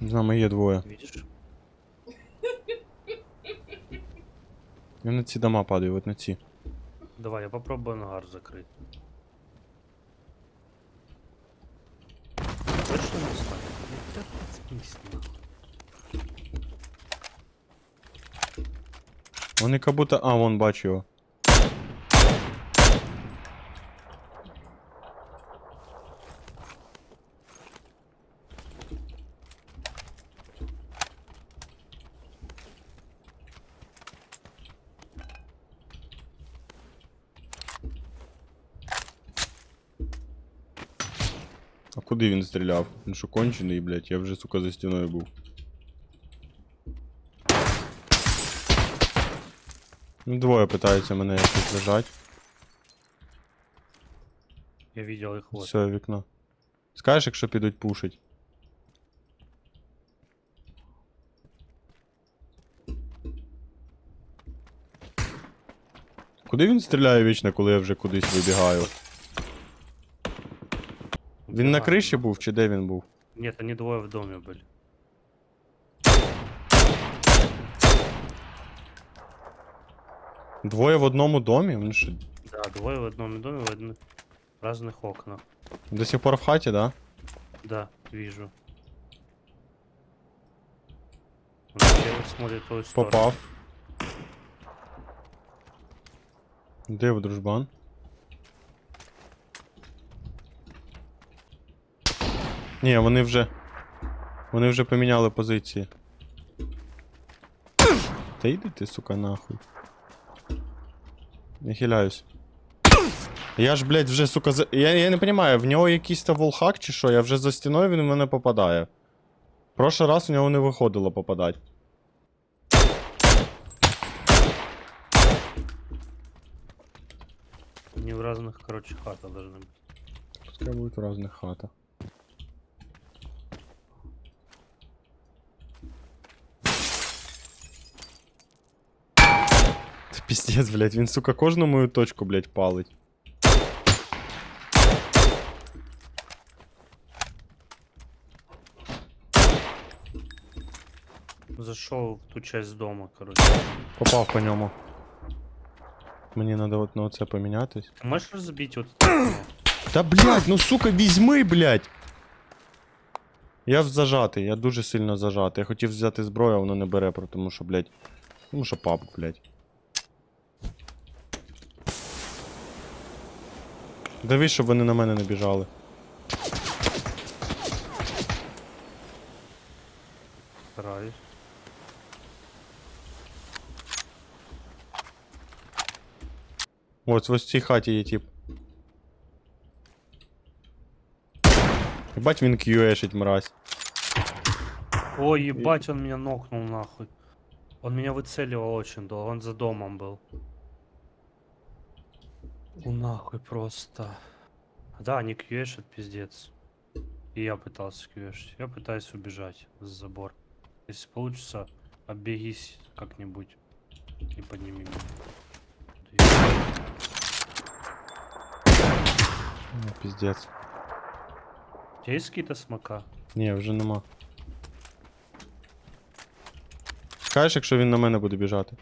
З нами є двоє. Видишь? Я на ці дома падаю, от на ці. Давай, я попробую ангар закрыть. Точно не? Да подспись нахуй. Вони как будто. А, вон бачу його. А куди він стріляв? Він що кончений, блядь, я вже, сука, за стіною був. Ну, Двоє питаються мене якось лежать. Я видел их вот. Все, вікно. Скажеш, якщо підуть пушить. Куди він стріляє вічно, коли я вже кудись вибігаю? Він на криші був чи де він був? Нет, они двое в доме были. Двоє в одному домі? Він що, Да, двое в одном доме, в одних разных окнах. до сих пор в хаті, да? Да, вижу. Он смотрит в твою сторону. Попав. Де ви, дружбан? Ні, вони вже. Вони вже поміняли позиції. Та йди ти, сука, нахуй. Я хиляюсь. Я ж, блядь, вже, сука, за... я, я не розумію, в нього якийсь то волхак чи що, я вже за стіною він в мене попадає. Прошлий раз у нього не виходило попадати. Они в разных, короче, хатах должны быть. Пускай будет в разных хатах. Піздець, блядь, він, сука, кожну мою точку, блядь, палить. Зашел в ту часть дома, короче. Попав по ньому. Мені надо от на оце помінятись. Ты можешь разбить вот это? Та блядь, ну сука, візьми, блядь! Я зажатий, я дуже сильно зажатий. Я хотів взяти зброю, а воно не бере, тому що, блядь. Тому що пап, блядь. Дивись, щоб вони на мене не біжали. Стараюсь. Ось ось в цій хаті є тип. Ебать він QA-шить, мразь. Ой, ебать, он меня нокнул нахуй. Он меня выцеливал очень долго, он за домом был. Ну нахуй просто. Да, они кьюэшат, пиздец. И я пытался кьюэшить. Я пытаюсь убежать за забор. Если получится, оббегись как-нибудь и подними меня. Да ебать. Ну, піздець. У тебя есть какие-то смока? Ні, вже нема. Скажеш, якщо він на мене буде біжати.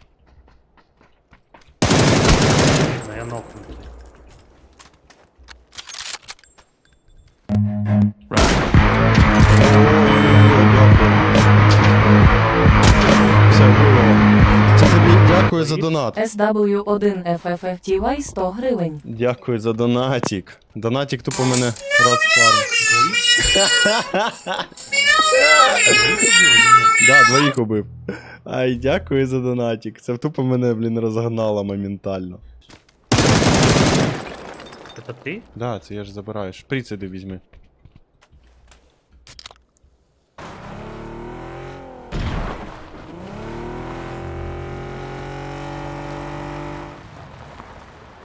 Видно, я нокнутый. Дякую за донат. SW1FFFTY 100 гривень. Дякую за донатик. Донатик тупо мене розпарив. Да, двоїх убив. Ай, дякую за донатик. Це тупо мене, блін, розгнало моментально. Это ты? Да, це я ж забираю. Шприц іди візьми.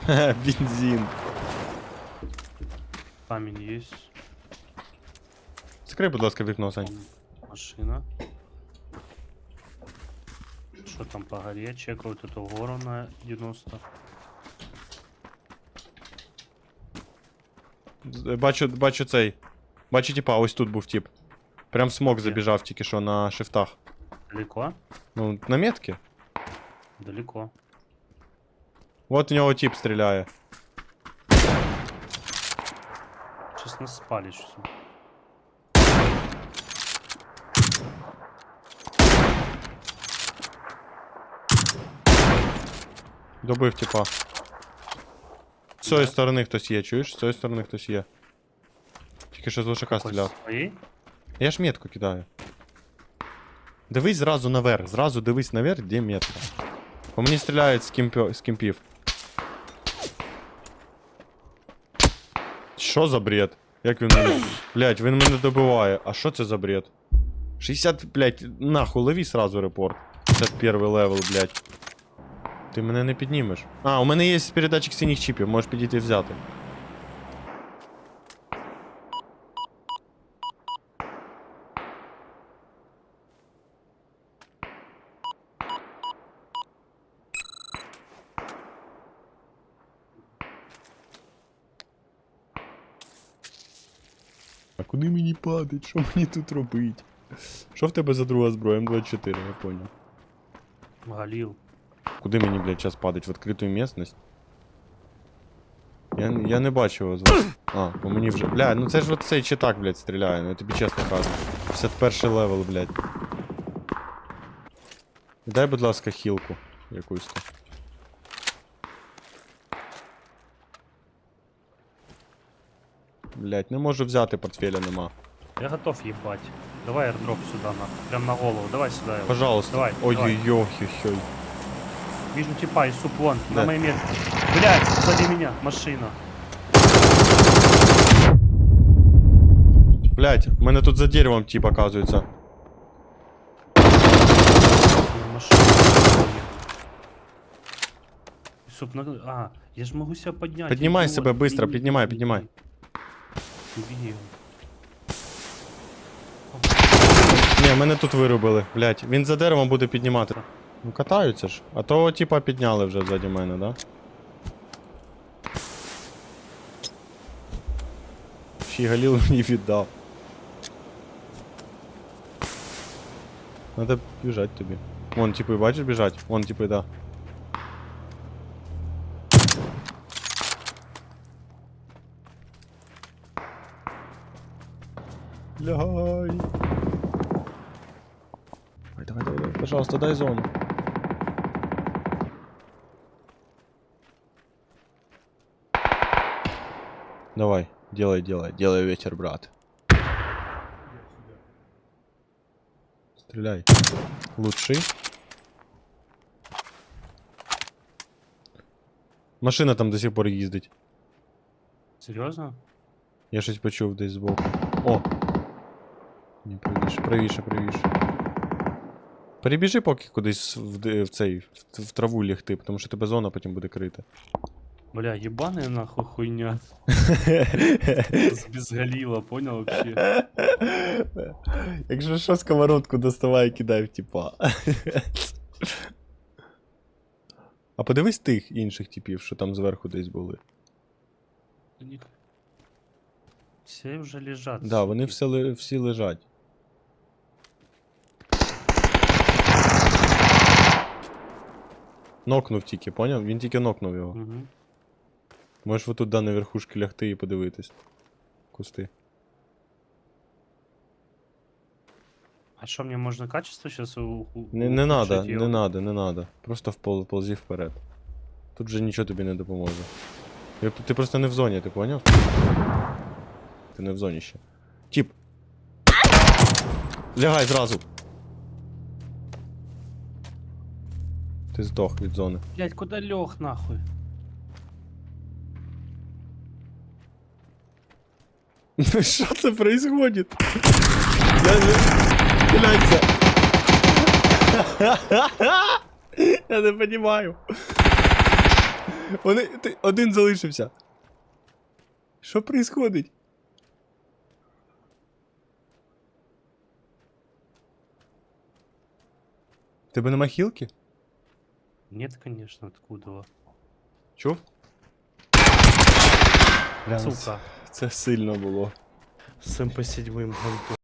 Хе, Бензин. Камень есть. Закрий, будь ласка, вікно, Сань. Машина. Что там по горе? Чекают эту гору на 90. З- Бачу, бачу цей. Бачу, типа, ось тут був тип. Прям в смок Де? забіжав тільки що на шифтах. Далеко? Ну, на метки. Далеко. От в нього тип стріляє. Сейчас нас спалишь всё. Добив типа. З цієї Де? сторони хтось є, чуєш? З цієї сторони хтось є. Тільки що з лошака Какой, стріляв. с твоей? Я ж метку кидаю. Дивись зразу наверх, зразу дивись наверх, де метка. По мені стріляють з, кімпьо... з кімпів. Що за бред? Як він мене. Блять, він мене добиває. А що це за бред? 60, блять, нахуй, лови сразу репорт. 51 левел, блять. Ти мене не піднімеш. А, у мене є передатчик синіх чіпів, можеш підійти взяти. А куди мені падать? Що мені тут робить? Що в тебе за друга зброя? М24, я понял. Галил. Куди мені, блядь, час падать? В відкриту місцевість? Я, я не бачу його звук. А, по мені вже. Бля, ну це ж от цей читак, блядь, стріляє, ну я тобі чесно кажу. 51 левел, блядь. Дай, будь ласка, хілку якусь то. Блядь, не можу взяти, портфеля нема. Я готов ебать. Давай airdrop сюда, на. Прям на голову. Давай сюда его. Пожалуйста. Давай, давай. Ой-ой-ой-ой. Вижу типа и суп вон, Да. на моей метке. Блять, сзади меня, машина. Блядь, у мене тут за деревом тип оказується. Машину. Суп, на... А, я ж могу себя поднять. Поднимай себя быстро, поднимай, поднимай. Беги. Ні, мене тут вирубили, блядь. Він за деревом буде піднімати. Ну катаються ж. А того типа підняли вже ззаді мене, да? Ще Галіл мені віддав. Надо біжать тобі. Вон, типи, бачиш біжать? Вон, типи, да. Лягай. Давай, давай, давай, пожалуйста, дай зону. Давай, делай, делай, делай ветер, брат. Стреляй. Лучший. Машина там до сих пор їздить. Серьезно? Я щось почув десь збоку. О! Ні, правіше, правіше, правіше. Перебіжи поки кудись в, в цей, в, в траву лягти, тому що тебе зона потім буде крита. Бля, ебаная нахуй хуйня. С- Без галила, понял вообще? Якщо що, сковородку доставай і кидай в тіпа. А подивись тих інших типів, що там зверху десь були. Все вже лежать. Да, вони все, всі лежать. Нокнув тільки, поняв? Він тільки нокнув його. Мгм. Можеш отут да, на верхушки лягти і подивитись. Кусти. А что, мне можно качество сейчас у, Не, не надо, не ё? надо, не надо. Просто впол, ползи вперед. Тут же нічого тобі не допоможе. Ти, ти просто не в зоні, ти поняв? Ти не в зоні ще. Тіп. Лягай зразу. Ти здох від зони. Блять, куда лег нахуй? Що це происходит? Я не... Гляньте. Я не понимаю. Вони... Ти... Один залишився. Що происходить? Тебе нема хілки? Нет, конечно, откуда? Чув? Сука. Це сильно було. С МП-7 гантом.